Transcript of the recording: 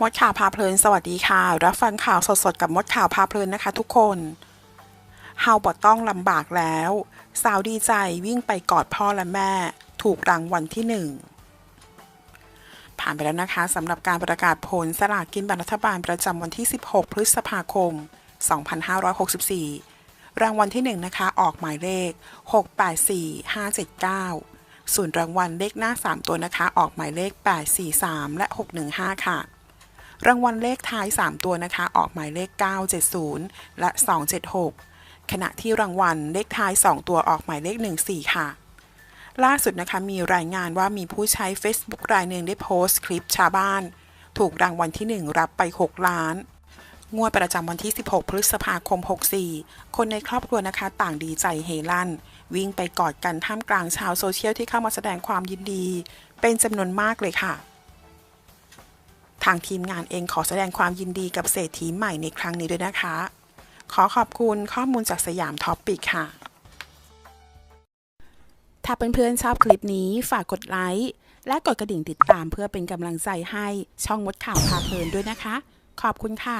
มดข่าวพาเพลินสวัสดีค่ะ รับฟังข่าวสดๆ กับมดข่าวพาเพลินนะคะทุกคนเฮาบอต้องลำบากแล้ว สาวดีใจวิ่งไปกอดพ่อและแม่ ถูกรางวัลที่หนึ่งผ่านไปแล้วนะคะสำหรับการประกาศผลสลากกินแบ่งรัฐบาลประจำวันที่ 16 พฤษภาคม 2564 รางวัลที่ 1 นะคะ ออกหมายเลข 684579 ส่วนรางวัลเลขหน้า 3 ตัวนะคะ ออกหมายเลข 843 และ 615 ค่ะ รางวัลเลขท้าย 3 ตัวนะคะ ออกหมายเลข 970 และ 276 ขณะที่รางวัลเลขท้าย 2 ตัวออกหมายเลข 14 ค่ะ ล่าสุดนะคะมีรายงานว่ามีผู้ใช้ Facebook รายหนึ่งได้โพสต์คลิปชาวบ้าน ถูกรางวัลที่ 1 รับไป 6 ล้านงวดประจำวันที่ 16 พฤษภาคม 64 คนในครอบครัวนะคะต่างดีใจเฮลั่น วิ่งไปกอดกันท่ามกลางชาวโซเชียลที่เข้ามาแสดงความยินดี เป็นจำนวนมากเลยค่ะ ทางทีมงานเองขอแสดงความยินดีกับเศรษฐีใหม่ในครั้งนี้ด้วยนะคะ ขอขอบคุณข้อมูลจากสยามท็อปปิกค่ะ ถ้าเพื่อนๆชอบคลิปนี้ฝากกดไลค์และกดกระดิ่งติดตามเพื่อเป็นกำลังใจให้ช่องมดข่าวพาเพลินด้วยนะคะ ขอบคุณค่ะ